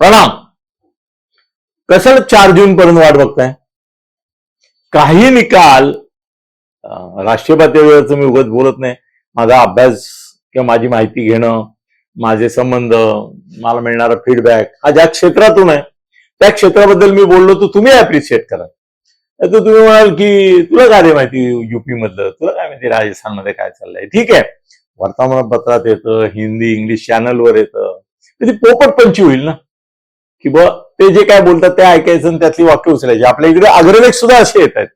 प्रणाम. कसं चार जून पर्यंत वाट बघताय? काही निकाल राष्ट्रीय पातळीवरच मी उगत बोलत नाही. माझा अभ्यास किंवा माझी माहिती घेणं माझे संबंध मला मिळणारा फीडबॅक हा ज्या क्षेत्रातून आहे त्या क्षेत्राबद्दल मी बोललो तर तुम्ही अप्रिशिएट करा. नाही तर तुम्ही म्हणाल की तुला काय रे माहिती युपी मधलं तुला काय माहिती राजस्थानमध्ये काय चाललंय? ठीक आहे. वर्तमानपत्रात येतं हिंदी इंग्लिश चॅनलवर येतं. म्हणजे तर ती पोपट पंची होईल ना? की बा ते जे काय बोलतात ते ऐकायचं आणि त्यातली वाक्य उचलायची. आपल्या इकडे अग्रलेख सुद्धा असे येत आहेत.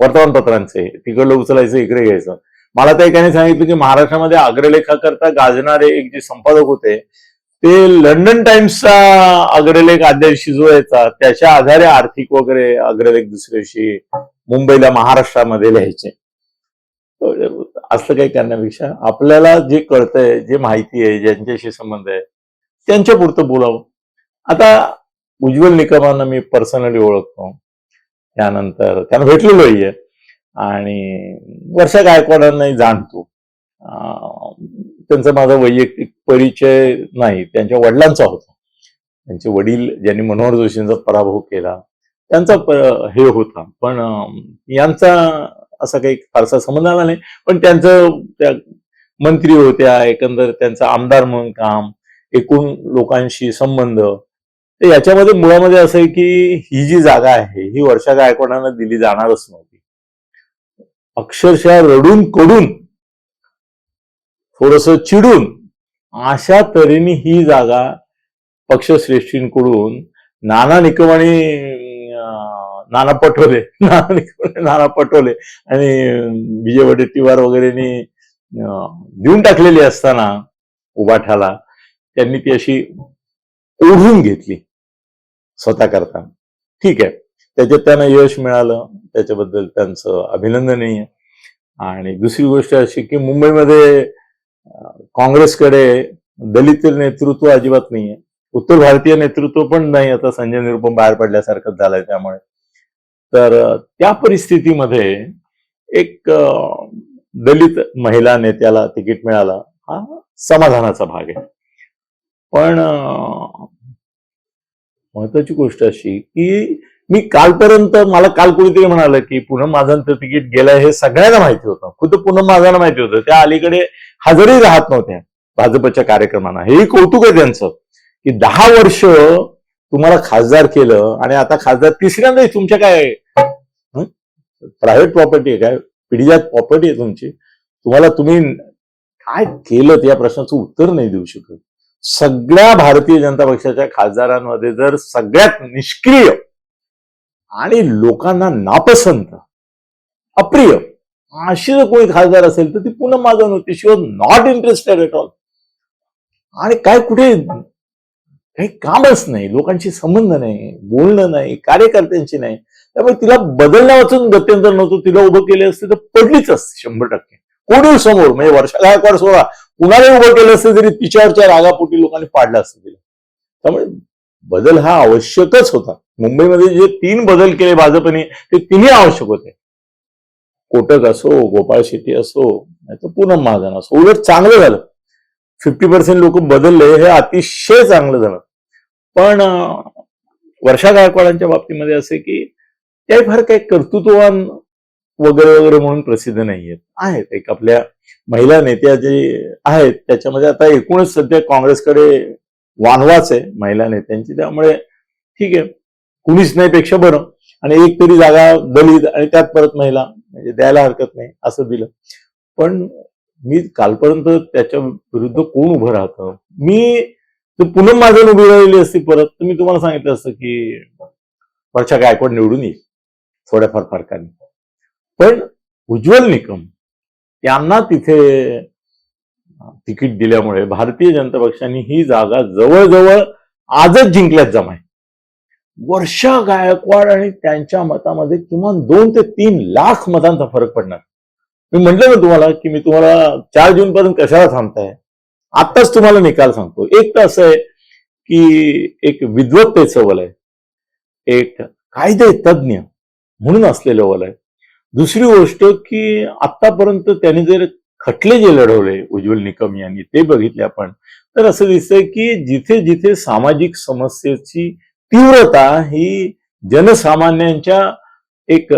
वर्तमानपत्रांचे. तिकडलं उचलायचं इकडे घ्यायचं. मला त्या एकाने सांगितलं की महाराष्ट्रामध्ये अग्रलेखाकरता गाजणारे एक जे संपादक होते ते लंडन टाइम्सचा अग्रलेख आदल्या दिवशी जो यायचा त्याच्या आधारे आर्थिक वगैरे अग्रलेख दुसऱ्या दिवशी मुंबईला महाराष्ट्रामध्ये लिहायचे. असं काही करण्यापेक्षा आपल्याला जे कळतंय जे माहिती आहे ज्यांच्याशी संबंध आहे त्यांच्या पुरतं बोलावं. आता उज्ज्वल निकमांना मी पर्सनली ओळखतो. त्यानंतर त्यांना भेटलेलोही आहे. आणि वर्षा गायकवाडांनाही जाणतो. त्यांचा माझा वैयक्तिक परिचय नाही. त्यांच्या वडिलांचा होता. त्यांचे वडील ज्यांनी मनोहर जोशींचा पराभव केला त्यांचा हे होता. पण यांचा असा काही फारसा संबंध आला नाही. पण त्यांचं त्या मंत्री होत्या एकंदर त्यांचं आमदार म्हणून काम एकूण लोकांशी संबंध तर याच्यामध्ये मुळामध्ये असं आहे की ही जी जागा आहे ही वर्षा गायकवाडांना दिली जाणारच नव्हती. अक्षरशः रडून कडून थोडस चिडून अशा तऱ्हेने ही जागा पक्षश्रेष्ठींकडून नाना निकम नाना पटोले नाना निकम नाना पटोले आणि विजय वडेट्टीवार वगैरेनी देऊन टाकलेली असताना उभाठाला त्यांनी ती अशी ओढून घेतली. स्वतः करता ठीक आहे. त्याच्यात त्यांना यश मिळालं. त्याच्याबद्दल त्यांचं अभिनंदनही आणि दुसरी गोष्ट अशी की मुंबईमध्ये काँग्रेसकडे दलित नेतृत्व अजिबात नाहीये. उत्तर भारतीय नेतृत्व पण नाही. आता संजय निरुपम बाहेर पडल्यासारखंच झालंय त्यामुळे. तर त्या परिस्थितीमध्ये एक दलित महिला नेत्याला तिकीट मिळाला. हा समाधानाचा भाग आहे. पण महत्वाची गोष्ट अशी की मी कालपर्यंत मला काल कोणीतरी म्हणालं की पुन्हा माझांचं तिकीट गेलंय हे सगळ्यांना माहिती होतं. खुद पुन्हा माझांना माहिती होतं. त्या अलीकडे हजरही राहत नव्हत्या भाजपच्या कार्यक्रमांना. हेही कौतुक आहे त्यांचं की दहा वर्ष तुम्हाला खासदार केलं आणि आता खासदार तिसऱ्यांदाही तुमच्या काय प्रायव्हेट प्रॉपर्टी आहे काय? पिढीजात प्रॉपर्टी आहे तुमची. तुम्हाला तुम्ही काय केलं? या प्रश्नाचं उत्तर नाही देऊ शकत. सगळ्या भारतीय जनता पक्षाच्या खासदारांमध्ये जर सगळ्यात निष्क्रिय आणि लोकांना नापसंत अप्रिय अशी जर कोणी खासदार असेल तर ती पुन्हा माझं नव्हती she was not interested at all आणि काय कुठे काही कामच नाही लोकांशी संबंध नाही बोलणं नाही कार्यकर्त्यांची नाही. त्यामुळे तिला बदलण्या वाचून गत्यंतर नव्हतं. तिला उभं केले असते तर पडलीच असते शंभर टक्के. कोणी समोर म्हणजे वर्षा गायकवाड सोडा कुणाला उभं केलं असतं तरी तिच्यावरच्या रागापोटी लोकांनी पाडलं असतं तिला. त्यामुळे बदल हा आवश्यकच होता. मुंबईमध्ये जे तीन बदल केले भाजपने ते तिन्ही आवश्यक होते. कोटक असो गोपाळ शेट्टी असो नाही तर पूनम महाजन असो उलट चांगलं झालं. फिफ्टी पर्सेंट लोक बदलले हे अतिशय चांगलं झालं. पण वर्षा गायकवाडांच्या बाबतीमध्ये असे की ते फार काही कर्तृत्ववान वगैरे वगैरे म्हणून प्रसिद्ध नाहीयेत. आहेत. एक आपल्या महिला नेत्या जे आहेत त्याच्यामध्ये आता एकूणच सध्या काँग्रेसकडे वानवाच आहे महिला नेत्यांची. त्यामुळे ठीक आहे. कुणीच नाही पेक्षा बरं. आणि एक तरी जागा दलित आणि त्यात परत महिला म्हणजे द्यायला हरकत नाही असं दिलं. पण मी कालपर्यंत त्याच्या विरुद्ध कोण उभं राहतं? मी जर पुन्हा माझं उभी राहिली असती परत तर मी तुम्हाला सांगितलं असतं की वर्षा गायकवाड निवडून येईल थोड्याफार फरकाने. पण उज्ज्वल निकम त्यांना तिथे तिकीट दिल्यामुळे भारतीय जनता पक्षाने ही जागा जवळजवळ आजच जिंकल्यात जमाय. वर्षा गायकवाड आणि त्यांच्या मतामध्ये किमान दोन ते तीन लाख मतांचा फरक पडणार. मी म्हटलं ना तुम्हाला की मी तुम्हाला चार जून पर्यंत कशाला थांबताय? आत्ताच तुम्हाला निकाल सांगतो. एक तर असं आहे की एक विद्वत्तेचं वलय एक कायदे तज्ज्ञ म्हणून असलेलं वलय दुसरी गोष्ट की आतापर्यंत त्यांनी जर खटले जे लढवले उज्ज्वल निकम यांनी ते बघितले आपण तर असं दिसतंय की जिथे जिथे सामाजिक समस्येची तीव्रता ही जनसामान्यांच्या एक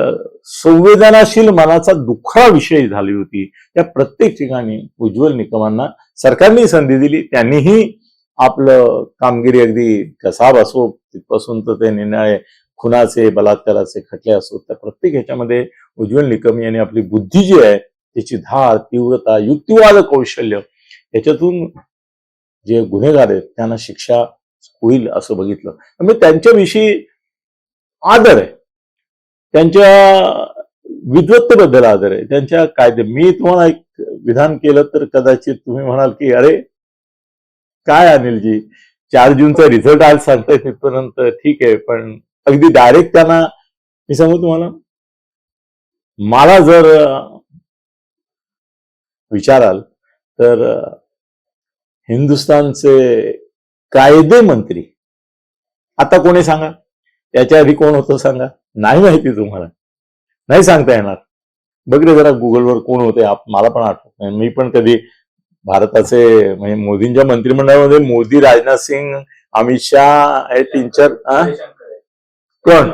संवेदनाशील मनाचा दुःखा विषय झाली होती त्या प्रत्येक ठिकाणी उज्ज्वल निकमांना सरकारने संधी दिली त्यांनीही आपलं कामगिरी अगदी कसाब असो तिथपासून तर ते निर्णय खुनाचे बलात्काराचे खटले असो तर प्रत्येक ह्याच्यामध्ये उज्ज्वल निकम यांनी आपली बुद्धी जी आहे त्याची धार तीव्रता युक्तिवाद कौशल्य याच्यातून जे गुन्हेगार आहेत त्यांना शिक्षा होईल असं बघितलं. म्हणजे त्यांच्याविषयी आदर आहे. त्यांच्या विद्वत्तेबद्दल आदर आहे. त्यांच्या कायदे मी तुम्हाला एक विधान केलं तर कदाचित तुम्ही म्हणाल की अरे काय अनिलजी? चार जूनचा रिझल्ट आज सांगताय तिथपर्यंत ठीक आहे पण अगदी डायरेक्ट त्यांना मी सांगू तुम्हाला. मला जर विचाराल तर हिंदुस्थानचे कायदे मंत्री आता कोणी सांगा? याच्या आधी कोण होतं सांगा? नाही माहिती तुम्हाला. नाही सांगता येणार. बघ रे जरा गुगलवर कोण होते मला पण आठवत नाही. मी पण कधी भारताचे म्हणजे मोदींच्या मंत्रिमंडळामध्ये मोदी राजनाथ सिंग अमित शहा हे तीन चार हा? कोण?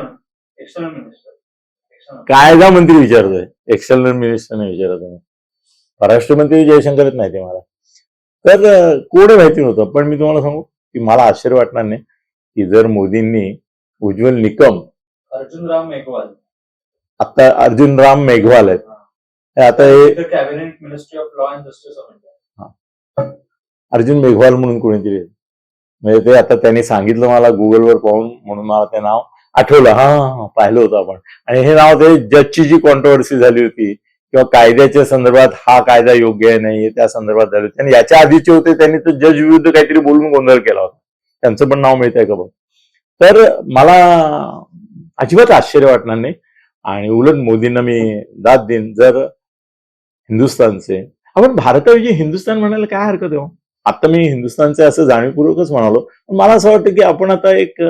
एक्सटर्नल मिनिस्टर कायदा मंत्री विचारतोय. एक्सटर्नल मिनिस्टरने विचारत आहे. परराष्ट्र मंत्री जयशंकर आहेत नाही ते मला. तर कोण माहिती नव्हतं पण मी तुम्हाला सांगू की मला आश्चर्य वाटणार नाही की जर मोदींनी उज्ज्वल निकम अर्जुन राम मेघवाल. आता अर्जुन राम मेघवाल आहेत. हे. आता हे cabinet ministry of law and justice of India Arjun Meghwal म्हणून कोणीतरी. म्हणजे ते आता त्यांनी सांगितलं मला गुगलवर पाहून म्हणून मला ते नाव आठवलं हा पाहिलं होतं आपण. आणि हे नाव ते जजची जी कॉन्ट्रोवर्सी झाली होती किंवा कायद्याच्या संदर्भात हा कायदा योग्य आहे नाही त्या संदर्भात झाली होती. आणि याच्या आधीचे होते त्यांनी तो जज विरुद्ध काहीतरी बोलून गोंधळ केला होता. त्यांचं पण नाव माहीत आहे का बघ तर मला अजिबात आश्चर्य वाटणार नाही. आणि उलट मोदींना मी दाद देईन जर हिंदुस्थानचे. आपण भारताऐवजी हिंदुस्थान म्हणायला काय हरकत आहे हो? आता मी हिंदुस्थानचे असं जाणीवपूर्वकच म्हणालो. पण मला असं वाटतं की आपण आता एक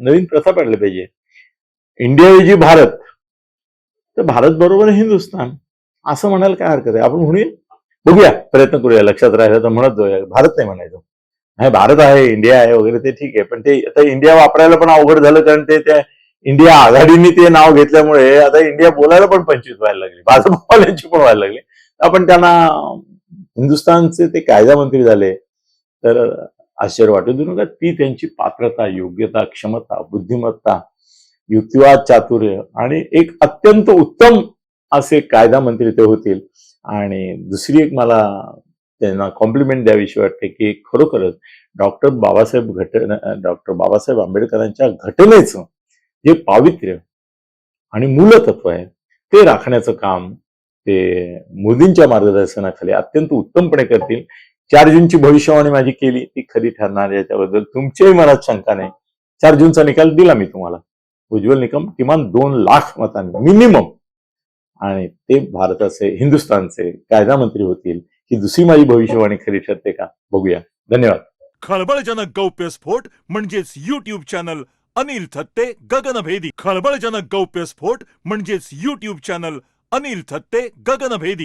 नवीन प्रथा पाडली पाहिजे. इंडिया इंडियाऐवजी भारत. तर भारत बरोबर हिंदुस्थान. असं म्हणायला काय हरकत आहे? आपण म्हणूया बघूया प्रयत्न करूया लक्षात राहिलं तर म्हणत जाऊया. भारत नाही म्हणायचं. नाही भारत आहे इंडिया आहे वगैरे ते ठीक आहे. पण ते आता इंडिया वापरायला पण अवघड झालं कारण ते त्या इंडिया आघाडीने ते नाव घेतल्यामुळे आता इंडिया बोलायला पण पंचवीस व्हायला लागली. भाजपवाल्यांची पण व्हायला लागली. आपण त्यांना हिंदुस्थानचे ते कायदा मंत्री झाले. तर आश्चर्य वाटू देऊ नका. ती त्यांची पात्रता योग्यता क्षमता बुद्धिमत्ता युक्तिवाद चातुर्य आणि एक अत्यंत उत्तम असे कायदा मंत्री ते होतील. आणि दुसरी एक मला त्यांना कॉम्प्लिमेंट द्यावीशी वाटते की खरोखरच डॉक्टर बाबासाहेब घट डॉक्टर बाबासाहेब आंबेडकरांच्या घटनेचं जे पावित्र्य आणि मूलतत्व आहे ते राखण्याचं काम ते मोदींच्या मार्गदर्शनाखाली अत्यंत उत्तमपणे करतील. चार जूनची भविष्यवाणी माझी केली ती खरी ठरणार याच्याबद्दल तुमच्याही मनात शंका नाही. चार जूनचा निकाल दिला मी तुम्हाला. उज्ज्वल निकम किमान दोन लाख मतांनी मिनिमम. आणि ते भारताचे हिंदुस्थानचे कायदा मंत्री होतील ही दुसरी माझी भविष्यवाणी खरी ठरते का? बघूया. धन्यवाद. खळबळजनक गौप्यस्फोट म्हणजेच युट्यूब चॅनल अनिल थत्ते गगनभेदी. खळबळजनक गौप्यस्फोट म्हणजेच युट्यूब चॅनल अनिल थत्ते गगनभेदी.